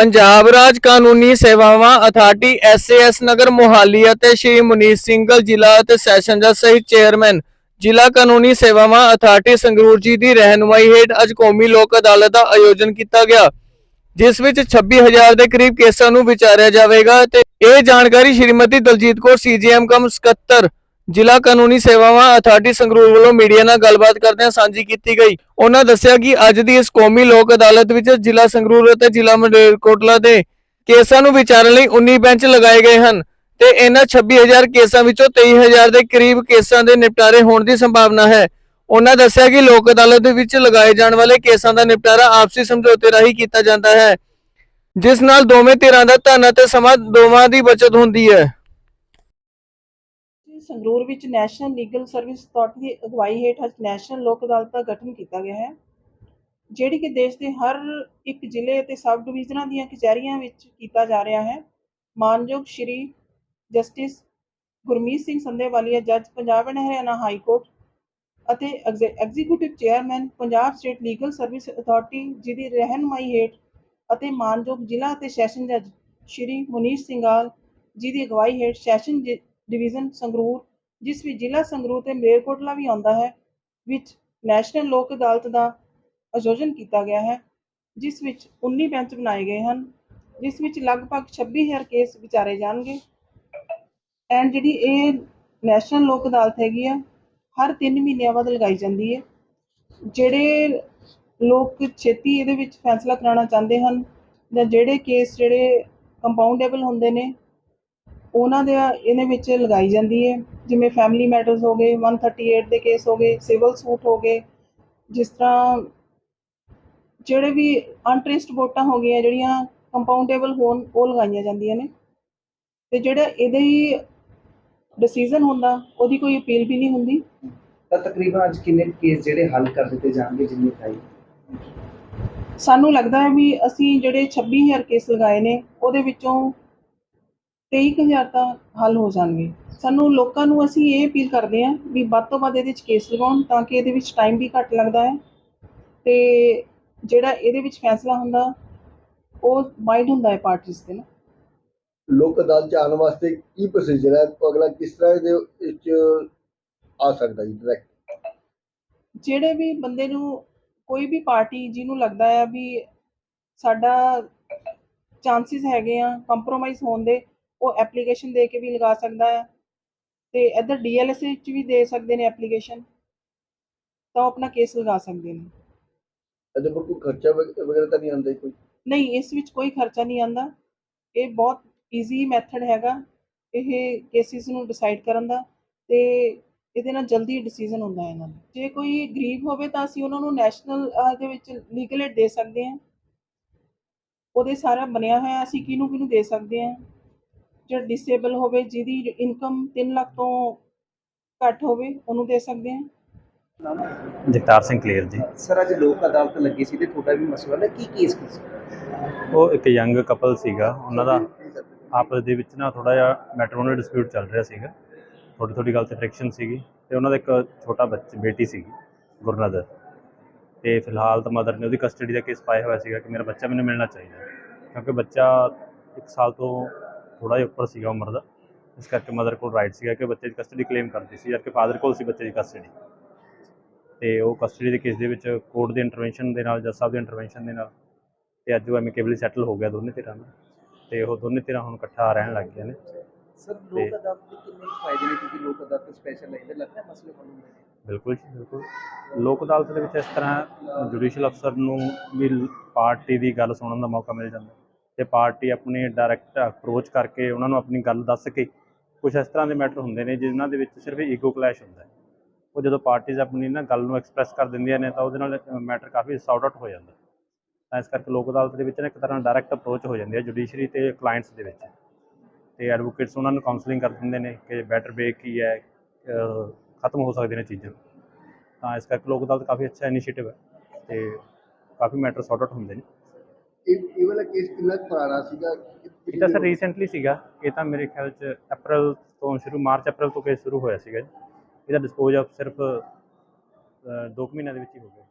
ਪੰਜਾਬ ਰਾਜ ਕਾਨੂੰਨੀ ਸੇਵਾਵਾਂ authority SAS Nagar Mohali ਅਤੇ ਸ਼੍ਰੀ ਮੁਨੀਸ਼ ਸਿੰਘਲ ਜ਼ਿਲ੍ਹਾ ਅਤੇ ਸੈਸ਼ਨ ਜੱਜ ਸਹਿਤ ਚੇਅਰਮੈਨ। ਜ਼ਿਲ੍ਹਾ ਕਾਨੂੰਨੀ ਸੇਵਾਵਾਂ ਅਥਾਰਟੀ ਸੰਗਰੂਰ ਜੀ ਦੀ ਰਹਿਨੁਮਾਈ ਹੇਠ ਅੱਜ ਕੌਮੀ ਲੋਕ ਅਦਾਲਤ ਦਾ ਆਯੋਜਨ ਕੀਤਾ ਗਿਆ, ਜਿਸ ਵਿੱਚ 26000 ਦੇ ਕਰੀਬ ਕੇਸਾਂ ਨੂੰ ਵਿਚਾਰਿਆ ਜਾਵੇਗਾ ਤੇ ਇਹ ਜਾਣਕਾਰੀ ਸ਼੍ਰੀਮਤੀ ਦਲਜੀਤ ਕੌਰ ਸੀਜੀਐਮ ਕਮ ਸਕੱਤਰ ਜ਼ਿਲ੍ਹਾ ਕਾਨੂੰਨੀ ਸੇਵਾਵਾਂ ਅਥਾਰਟੀ ਸੰਗਰੂਰ ਵੱਲੋਂ ਮੀਡੀਆ ਨਾਲ ਗੱਲਬਾਤ ਕਰਦਿਆਂ ਸਾਂਝੀ ਕੀਤੀ ਗਈ। ਉਹਨਾਂ ਦੱਸਿਆ ਕਿ ਅੱਜ ਦੀ ਇਸ ਕੌਮੀ ਲੋਕ ਅਦਾਲਤ ਵਿੱਚ ਜ਼ਿਲ੍ਹਾ ਸੰਗਰੂਰ ਅਤੇ ਜ਼ਿਲ੍ਹਾ ਮਲੇਰਕੋਟਲਾ ਦੇ ਕੇਸਾਂ ਨੂੰ ਵਿਚਾਰਨ ਲਈ 19 ਬੈਂਚ ਲਗਾਏ ਗਏ ਹਨ ਤੇ ਇਹਨਾਂ 26000 ਕੇਸਾਂ ਵਿੱਚੋਂ 23000 ਦੇ ਕਰੀਬ ਕੇਸਾਂ ਦੇ ਨਿਪਟਾਰੇ ਹੋਣ ਦੀ ਸੰਭਾਵਨਾ ਹੈ। ਉਹਨਾਂ ਦੱਸਿਆ ਕਿ ਲੋਕ ਅਦਾਲਤ ਦੇ ਵਿੱਚ ਲਗਾਏ ਜਾਣ ਵਾਲੇ ਕੇਸਾਂ ਦਾ ਨਿਪਟਾਰਾ ਆਪਸੀ ਸਮਝੌਤੇ ਰਾਹੀਂ ਕੀਤਾ ਜਾਂਦਾ ਹੈ, ਜਿਸ ਨਾਲ ਦੋਵੇਂ ਧਿਰਾਂ ਦਾ ਧਨ ਅਤੇ ਸਮਾਂ ਦੋਵਾਂ ਦੀ ਬਚਤ ਹੁੰਦੀ ਹੈ। ਸੰਗਰੂਰ ਵਿੱਚ ਨੈਸ਼ਨਲ ਲੀਗਲ ਸਰਵਿਸ ਅਥਾਰਟੀ ਦੀ ਅਗਵਾਈ ਹੇਠ ਅੱਜ ਨੈਸ਼ਨਲ ਲੋਕ ਅਦਾਲਤ ਦਾ ਗਠਨ ਕੀਤਾ ਗਿਆ ਹੈ, ਜਿਹੜੀ ਕਿ ਦੇਸ਼ ਦੇ ਹਰ ਇੱਕ ਜ਼ਿਲ੍ਹੇ ਅਤੇ ਸਬ ਡਿਵੀਜ਼ਨਾਂ ਦੀਆਂ ਕਚਹਿਰੀਆਂ ਵਿੱਚ ਕੀਤਾ ਜਾ ਰਿਹਾ ਹੈ। ਮਾਨਯੋਗ ਸ਼੍ਰੀ ਜਸਟਿਸ ਗੁਰਮੀਤ ਸਿੰਘ ਸੰਧੇਵਾਲੀਆ, ਜੱਜ Punjab and Haryana high court ਅਤੇ executive chairman, Punjab state legal service authority ji ਦੀ ਰਹਿਨਮਾਈ ਹੇਠ ਅਤੇ ਮਾਨਯੋਗ ਜ਼ਿਲ੍ਹਾ ਅਤੇ ਸੈਸ਼ਨ ਜੱਜ ਸ਼੍ਰੀ ਮੁਨੀਸ਼ ਸਿੰਘਾਲ ਜੀ ਦੀ ਅਗਵਾਈ ਹੇਠ ਸੈਸ਼ਨ ਜ- ਡਿਵੀਜ਼ਨ ਸੰਗਰੂਰ ਜਿਸ ਵਿੱਚ ਜ਼ਿਲ੍ਹਾ ਸੰਗਰੂਰ ਤੇ ਮਲੇਰਕੋਟਲਾ ਵੀ ਆਉਂਦਾ ਹੈ, ਵਿੱਚ ਨੈਸ਼ਨਲ ਲੋਕ ਅਦਾਲਤ ਦਾ ਆਯੋਜਨ ਕੀਤਾ ਗਿਆ ਹੈ, ਜਿਸ ਵਿੱਚ 19 ਬੈਂਚ ਬਣਾਏ ਗਏ ਹਨ, ਜਿਸ ਵਿੱਚ ਲਗਭਗ 26000 ਕੇਸ ਵਿਚਾਰੇ ਜਾਣਗੇ। ਐਂਡ ਜਿਹੜੀ ਇਹ ਨੈਸ਼ਨਲ ਲੋਕ ਅਦਾਲਤ ਹੈਗੀ ਆ, ਹਰ 3 ਮਹੀਨਿਆਂ ਬਾਅਦ ਲਗਾਈ ਜਾਂਦੀ ਹੈ। ਜਿਹੜੇ ਲੋਕ ਛੇਤੀ ਇਹਦੇ ਵਿੱਚ ਫੈਸਲਾ ਕਰਾਉਣਾ ਚਾਹੁੰਦੇ ਹਨ ਜਾਂ ਜਿਹੜੇ ਕੇਸ ਜਿਹੜੇ ਕੰਪਾਊਂਡੇਬਲ ਹੁੰਦੇ ਨੇ ਉਹਨਾਂ ਦੇ ਇਹਦੇ ਵਿੱਚ ਲਗਾਈ ਜਾਂਦੀ ਹੈ। ਜਿਵੇਂ ਫੈਮਿਲੀ ਮੈਟਰਸ ਹੋ ਗਏ 138 ਦੇ ਕੇਸ ਹੋ ਗਏ ਸਿਵਲ ਸੂਟ ਹੋ ਗਏ ਜਿਸ ਤਰ੍ਹਾਂ ਜਿਹੜੇ ਵੀ ਅਨਟ੍ਰੇਸਡ ਵੋਟਾਂ ਹੋ ਗਈਆਂ ਜਿਹੜੀਆਂ ਕੰਪਾਊਂਡੇਬਲ ਹੋਣ ਉਹ ਲਗਾਈਆਂ ਜਾਂਦੀਆਂ ਨੇ। ਤੇ ਜਿਹੜਾ ਇਹਦੇ ਹੀ ਡਿਸੀਜਨ ਹੁੰਦਾ ਉਹਦੀ ਕੋਈ ਅਪੀਲ ਵੀ ਨਹੀਂ ਹੁੰਦੀ। ਤਾਂ ਤਕਰੀਬਨ ਅੱਜ ਕਿੰਨੇ ਕੇਸ ਜਿਹੜੇ ਹੱਲ ਕਰ ਦਿੱਤੇ ਜਾਣਗੇ ਜਿੰਨੇ ਚਾਹੀ ਸਾਨੂੰ ਲੱਗਦਾ ਹੈ ਵੀ ਅਸੀਂ ਜਿਹੜੇ 26000 ਕੇਸ ਲਗਾਏ ਨੇ ਉਹਦੇ ਵਿੱਚੋਂ 23000 ਤਾਂ ਹੱਲ ਹੋ ਜਾਣਗੇ। ਸਾਨੂੰ ਲੋਕਾਂ ਨੂੰ ਅਸੀਂ ਇਹ ਅਪੀਲ ਕਰਦੇ ਹਾਂ ਵੀ ਵੱਧ ਤੋਂ ਵੱਧ ਇਹਦੇ ਵਿੱਚ ਕੇਸ ਲਗਾਉਣ ਤਾਂ ਕਿ ਇਹਦੇ ਵਿੱਚ ਟਾਈਮ ਵੀ ਘੱਟ ਲੱਗਦਾ ਹੈ ਤੇ ਜਿਹੜਾ ਇਹਦੇ ਵਿੱਚ ਫੈਸਲਾ ਹੁੰਦਾ ਉਹ ਵਾਈਡ ਹੁੰਦਾ ਹੈ ਪਾਰਟੀਆਂ ਨਾ। ਲੋਕ ਅਦਾਲਤ ਚ ਆਉਣ ਵਾਸਤੇ ਕੀ ਪ੍ਰੋਸੀਜਰ ਹੈ? ਅਗਲਾ ਕਿਸ ਤਰ੍ਹਾਂ ਇਹਦੇ ਵਿੱਚ ਆ ਸਕਦਾ ਜੀ ਡਾਇਰੈਕਟ ਜਿਹੜੇ ਵੀ ਬੰਦੇ ਨੂੰ ਕੋਈ ਵੀ ਪਾਰਟੀ ਜਿਹਨੂੰ ਲੱਗਦਾ ਹੈ ਵੀ ਸਾਡਾ ਚਾਂਸਸ ਹੈਗੇ ਆ ਕੰਪਰੋਮਾਈਜ਼ ਹੋਣ ਦੇ ਉਹ ਐਪਲੀਕੇਸ਼ਨ ਦੇ ਕੇ ਵੀ ਲਗਾ ਸਕਦਾ ਹੈ ਤੇ ਇੱਧਰ ਡੀਐਲਐਸ ਵਿੱਚ ਵੀ ਦੇ ਸਕਦੇ ਨੇ ਐਪਲੀਕੇਸ਼ਨ ਤਾਂ ਉਹ ਆਪਣਾ ਕੇਸ ਲਗਾ ਸਕਦੇ ਨੇ। ਇਹਦੇ ਪਰ ਕੋਈ ਖਰਚਾ ਵਗ- ਵਗੈਰਾ ਤਾਂ ਨਹੀਂ ਆਉਂਦਾ ਜੀ ਕੋਈ? ਨਹੀਂ ਇਸ ਵਿੱਚ ਕੋਈ ਖਰਚਾ ਨਹੀਂ ਆਂਦਾ ਇਹ ਬਹੁਤ ਈਜ਼ੀ ਮੈਥਡ ਹੈਗਾ ਇਹ ਕੇਸਿਸ ਨੂੰ ਡਿਸਾਈਡ ਕਰਨ ਦਾ ਤੇ ਇਹਦੇ ਨਾਲ ਜਲਦੀ ਡਿਸੀਜਨ ਹੁੰਦਾ ਹੈ ਇਹਨਾਂ ਦਾ। ਜੇ ਕੋਈ ਗਰੀਬ ਹੋਵੇ ਤਾਂ ਅਸੀਂ ਉਹਨਾਂ ਨੂੰ ਨੈਸ਼ਨਲ ਦੇ ਵਿੱਚ ਲੀਗਲ ਏਡ ਦੇ ਸਕਦੇ ਹਾਂ। ਉਹਦੇ ਸਾਰਾ ਬਣਿਆ ਹੋਇਆ ਅਸੀਂ ਕਿਹਨੂੰ ਕਿਹਨੂੰ ਦੇ ਸਕਦੇ ਹਾਂ। ਜਿਹੜਾ ਡਿਸੇਬਲ ਹੋਵੇ ਜਿਹਦੀ ਇਨਕਮ 3 ਲੱਖ ਤੋਂ ਘੱਟ ਹੋਵੇ ਉਹਨੂੰ ਦੇ ਸਕਦੇ ਹਾਂ। ਜਗਤਾਰ ਸਿੰਘ ਕਲੀਅਰ ਜੀ। ਸਰ ਅੱਜ ਲੋਕ ਅਦਾਲਤ ਲੱਗੀ ਸੀ ਤੇ ਤੁਹਾਡਾ ਵੀ ਮਸਲਾ ਹੈ ਕੀ ਕੇਸ ਕੀ ਸੀ? ਉਹ ਇੱਕ ਯੰਗ ਕਪਲ ਸੀਗਾ ਉਹਨਾਂ ਦਾ ਆਪਸ ਦੇ ਵਿੱਚ ਨਾ ਥੋੜਾ ਜਿਹਾ ਮੈਟਰੋਨਲ ਡਿਸਪਿਊਟ ਚੱਲ ਰਿਹਾ ਸੀਗਾ। ਥੋੜੀ ਥੋੜੀ ਗੱਲ ਤੇ ਫ੍ਰਿਕਸ਼ਨ ਸੀਗੀ ਤੇ ਉਹਨਾਂ ਦਾ ਇੱਕ ਛੋਟਾ ਬੱਚ ਬੇਟੀ ਸੀਗੀ ਗੁਰਨਦਰ। ਤੇ ਫਿਲਹਾਲ ਤਾਂ ਮਦਰ ਨੇ ਉਹਦੀ ਕਸਟਡੀ ਦਾ ਕੇਸ ਪਾਇਆ ਹੋਇਆ ਸੀਗਾ ਕਿ ਮੇਰਾ ਬੱਚਾ ਮੈਨੂੰ ਮਿਲਣਾ ਚਾਹੀਦਾ ਕਿਉਂਕਿ ਬੱਚਾ ਇੱਕ ਸਾਲ ਤੋਂ ਥੋੜਾ ਜਿਹਾ ਉੱਪਰ ਸੀਗਾ ਉਮਰ ਦਾ ਇਸ ਕਰਕੇ ਮਦਰ ਕੋਲ ਰਾਈਟ ਸੀਗਾ ਕਿ ਬੱਚੇ ਦੀ ਕਸਟਡੀ ਕਲੇਮ ਕਰਦੀ ਸੀ ਜਦਕਿ ਫਾਦਰ ਕੋਲ ਸੀ ਬੱਚੇ ਦੀ ਕਸਟਡੀ ਤੇ ਉਹ ਕਸਟਡੀ ਦੇ ਕੇਸ ਦੇ ਵਿੱਚ ਕੋਰਟ ਦੀ ਇੰਟਰਵੈਂਸ਼ਨ ਦੇ ਨਾਲ ਜੱਜ ਸਾਹਿਬ ਦੀ ਇੰਟਰਵੈਂਸ਼ਨ ਦੇ ਨਾਲ ਤੇ ਅੱਜ ਉਹ ਐਮਿਕੇਬਲੀ ਸੈਟਲ ਹੋ ਗਿਆ ਦੋਨੇ ਧਿਰਾਂ ਨਾਲ। ਤੇ ਉਹ ਦੋਨੇ ਧਿਰਾਂ ਹੁਣ ਇਕੱਠਾ ਰਹਿਣ ਲੱਗ ਗਏ ਨੇ। ਸਰ ਲੋਕ ਅਦਾਲਤ ਦੇ ਕਿੰਨੇ ਫਾਇਦੇ ਨੇ? ਕਿਉਂਕਿ ਲੋਕ ਅਦਾਲਤ ਸਪੈਸ਼ਲ ਹੈ ਇਹਦੇ ਲੱਗਦਾ ਮਸਲੇ ਹੱਲ ਹੁੰਦੇ ਨੇ ਬਿਲਕੁਲ ਜੀ ਬਿਲਕੁਲ। ਲੋਕ ਅਦਾਲਤ ਦੇ ਵਿੱਚ ਇਸ ਤਰ੍ਹਾਂ ਜੁਡੀਸ਼ੀਅਲ ਅਫਸਰ ਨੂੰ ਵੀ ਪਾਰਟੀ ਦੀ ਗੱਲ ਸੁਣਨ ਦਾ ਮੌਕਾ ਮਿਲ ਜਾਂਦਾ। ਤੇ ਪਾਰਟੀ ਆਪਣੀ ਡਾਇਰੈਕਟ ਅਪਰੋਚ ਕਰਕੇ ਉਹਨਾਂ ਨੂੰ ਆਪਣੀ ਗੱਲ ਦੱਸ ਕੇ ਕੁਝ ਇਸ ਤਰ੍ਹਾਂ ਦੇ ਮੈਟਰ ਹੁੰਦੇ ਨੇ ਜਿਨ੍ਹਾਂ ਦੇ ਵਿੱਚ ਸਿਰਫ ਈਗੋ ਕਲੈਸ਼ ਹੁੰਦਾ ਹੈ। ਉਹ ਜਦੋਂ ਪਾਰਟੀਆਂ ਆਪਣੀ ਨਾ ਗੱਲ ਨੂੰ ਐਕਸਪ੍ਰੈਸ ਕਰ ਦਿੰਦੀਆਂ ਨੇ ਤਾਂ ਉਹਦੇ ਨਾਲ ਮੈਟਰ ਕਾਫੀ ਸੌਟ ਆਊਟ ਹੋ ਜਾਂਦਾ। ਤਾਂ ਇਸ ਕਰਕੇ ਲੋਕ ਅਦਾਲਤ ਦੇ ਵਿੱਚ ਨਾ ਇੱਕ ਤਰ੍ਹਾਂ ਡਾਇਰੈਕਟ ਅਪਰੋਚ ਹੋ ਜਾਂਦੀ ਹੈ ਜੁਡੀਸ਼ਰੀ ਤੇ ਕਲਾਇੰਟਸ ਦੇ ਵਿੱਚ। ਤੇ ਐਡਵੋਕੇਟਸ ਉਹਨਾਂ ਨੂੰ ਕਾਉਂਸਲਿੰਗ ਕਰ ਦਿੰਦੇ ਨੇ ਕਿ ਬੈਟਰ ਵੇ ਕੀ ਹੈ ਖਤਮ ਹੋ ਸਕਦੇ ਨੇ ਚੀਜ਼ਾਂ। ਤਾਂ ਇਸ ਕਰਕੇ ਲੋਕ ਅਦਾਲਤ ਕਾਫੀ ਅੱਛਾ ਇਨੀਸ਼ੀਏਟਿਵ ਹੈ ਤੇ ਕਾਫੀ ਮੈਟਰ ਸੌਟ ਆਊਟ ਹੁੰਦੇ ਨੇ। ਇਹ ਇਹ ਵਾਲਾ ਕੇਸ ਕਿੰਨਾ ਕੁ ਪੁਰਾਣਾ ਸੀਗਾ? ਇਹ ਤਾਂ ਸਰ ਰੀਸੈਂਟਲੀ ਸੀਗਾ। ਇਹ ਤਾਂ ਮੇਰੇ ਖਿਆਲ ਚ ਅਪ੍ਰੈਲ ਤੋਂ ਸ਼ੁਰੂ ਮਾਰਚ ਅਪ੍ਰੈਲ ਤੋਂ ਕੇਸ ਸ਼ੁਰੂ ਹੋਇਆ ਸੀਗਾ ਜੀ। ਇਹਦਾ ਡਿਸਪੋਜ਼ ਆਫ ਸਿਰਫ 2 ਮਹੀਨਿਆਂ ਦੇ ਵਿੱਚ ਹੀ ਹੋ ਗਿਆ।